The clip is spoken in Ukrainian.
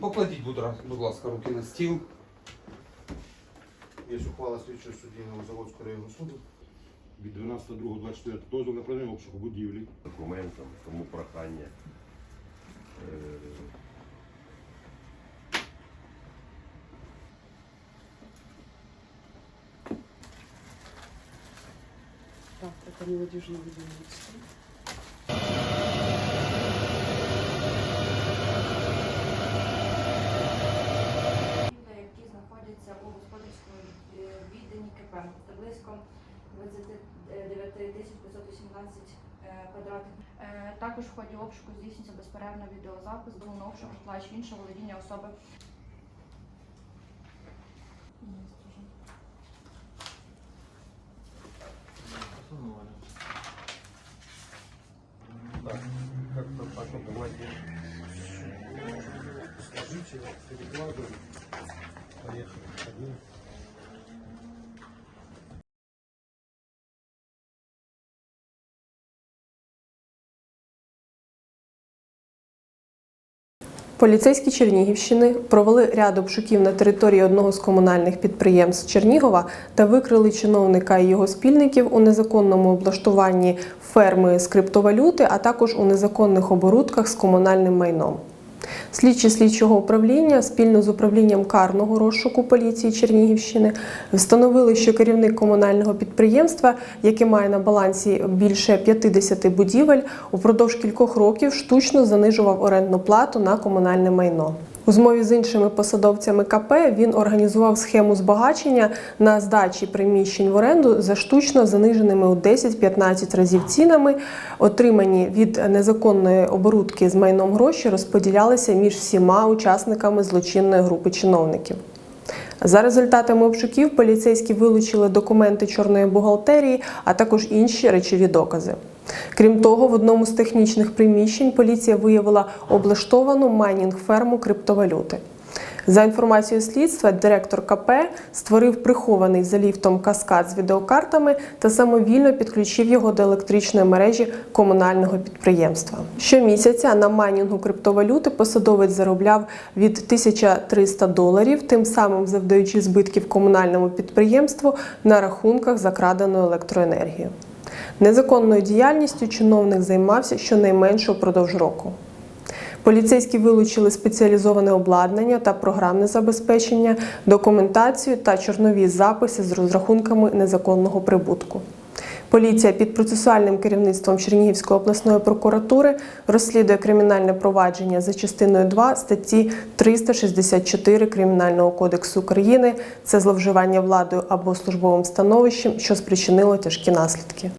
Покладіть, будь ласка, руки на стіл. Є ухвала слідчого судді Новозаводського районного суду. від 12.02.24 дозвіл на проведення обшуку будівлі. документам, тому прохання. е, Так, это молодежный будильник. Близько 29 518 е, квадратних. Е, Також в ході обшуку здійснюється безперервно відеозапис, було на обшук житла чи іншого володіння особи. Так, как-то так. Поехали. Один. Поліцейські Чернігівщини провели ряд обшуків на території одного з комунальних підприємств Чернігова та викрили чиновника і його спільників у незаконному облаштуванні ферми з криптовалюти, а також у незаконних оборудках з комунальним майном. Слідчі слідчого управління спільно з управлінням карного розшуку поліції Чернігівщини встановили, що керівник комунального підприємства, яке має на балансі більше 50 будівель, упродовж кількох років штучно занижував орендну плату на комунальне майно. У змові з іншими посадовцями КП він організував схему збагачення на здачі приміщень в оренду за штучно заниженими у 10-15 разів цінами. Отримані від незаконної оборудки з майном гроші розподілялися між всіма учасниками злочинної групи чиновників. За результатами обшуків поліцейські вилучили документи чорної бухгалтерії, а також інші речові докази. Крім того, в одному з технічних приміщень поліція виявила облаштовану майнінг-ферму криптовалюти. За інформацією слідства, директор КП створив прихований за ліфтом каскад з відеокартами та самовільно підключив його до електричної мережі комунального підприємства. Щомісяця на майнінгу криптовалюти посадовець заробляв від 1300 доларів, тим самим завдаючи збитків комунальному підприємству на рахунках за крадену електроенергію. Незаконною діяльністю чиновник займався щонайменше упродовж року. Поліцейські вилучили спеціалізоване обладнання та програмне забезпечення, документацію та чорнові записи з розрахунками незаконного прибутку. Поліція під процесуальним керівництвом Чернігівської обласної прокуратури розслідує кримінальне провадження за частиною 2 статті 364 Кримінального кодексу України. Це зловживання владою або службовим становищем, що спричинило тяжкі наслідки.